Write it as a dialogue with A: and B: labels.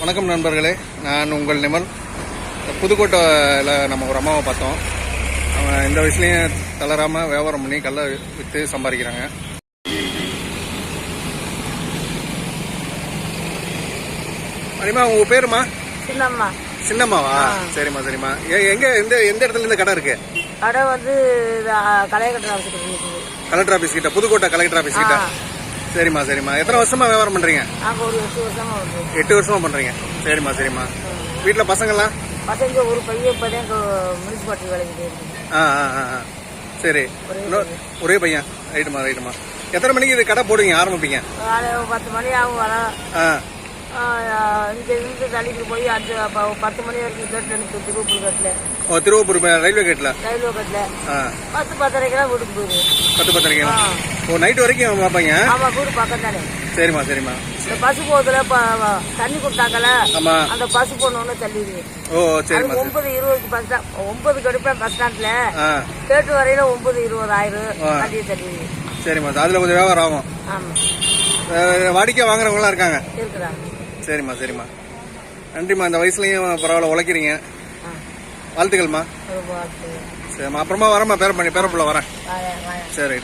A: வணக்கம் நண்பர்களே. நான் உங்கள் நிமல். புதுக்கோட்டையில் நம்ம ஒரு அம்மாவை பார்த்தோம். அவங்க இந்த வயசுலேயும் தளராம வியாபாரம் பண்ணி கல்லை விற்று சம்பாதிக்கிறாங்க. மணிமா உங்க பேருமா?
B: சின்னம்மா.
A: சின்னம்மாவா? சரிம்மா சரிம்மா. எங்க எந்த எந்த இடத்துல இந்த கடை இருக்கு?
B: கடை வந்து வச்சுட்டு இருக்குது
A: கலெக்டர் ஆபீஸ் கிட்ட புதுக்கோட்டை கலெக்டர் ஆபீஸ் கிட்ட. சரிம்மா சரிம்மா. எத்தனை வருஷமா வியாபாரம் பண்றீங்க?
B: எட்டு வருஷமா
A: பண்றீங்க. சரிம்மா சரிம்மா. வீட்டுல பசங்கள்லாம்
B: பசங்க ஒரு பையன் இப்போதான் முனிசிபாலிட்டி வேலைக்கு
A: ஆ ஆ ஆ. சரி. ஒரே பையன். ரைட்டுமா ரைட்டுமா எத்தனை மணிக்கு இது கடை போடுவீங்க? ஆரம்பிப்பீங்க?
B: பத்து மணி ஆகும் வர.
A: ஆ.
B: இங்கே இருந்து தள்ளிட்டு போய் அஞ்சு பத்து மணி வரைக்கும் கேட்டில் கட்டில்
A: ஓ திருவப்பூர் ப- ரயில்வே கேட்ல
B: ரயில்வே கட்டில் பத்து பத்தரைக்கெல்லாம் வீட்டுக்கு போயிடுவோம்
A: பத்து பத்தரைங்களா
B: ஆ.
A: ஓ நைட் வரைக்கும் பார்ப்பீங்க?
B: ஆமாம் வீடு பக்கம் தானே
A: சரிம்மா சரிம்மா.
B: இந்த பசு போதில் தண்ணி கொடுத்தாங்கல்ல அந்த பசு பொண்ணு தள்ளிடுவேன்
A: ஓ
B: அது ஒன்பது இருபதுக்கு பஸ் ஸ்டாண்ட் ஒன்பது கடுப்பேன் பஸ் ஸ்டாண்ட்ல கேட்டு வரையில ஒன்பது இருபதாயிரம்
A: ஆ.
B: தள்ளி தள்ளி
A: சரிம்மா அதுல கொஞ்சம் வியாபாரம் ஆகும்.
B: ஆமா.
A: அஹ், வாடிக்கை வாங்குறவங்களாம் இருக்காங்க.
B: இருக்கிறாங்க.
A: சரிம்மா சரிம்மா நன்றிம்மா இந்த வயசுலயும் பரவாயில்ல உழைக்கிறீங்க. வாழ்த்துக்கள்மா. சரிம்மா அப்புறமா வரேம்மா பேர பண்ணி பேரப்புள்ள வரேன். சரி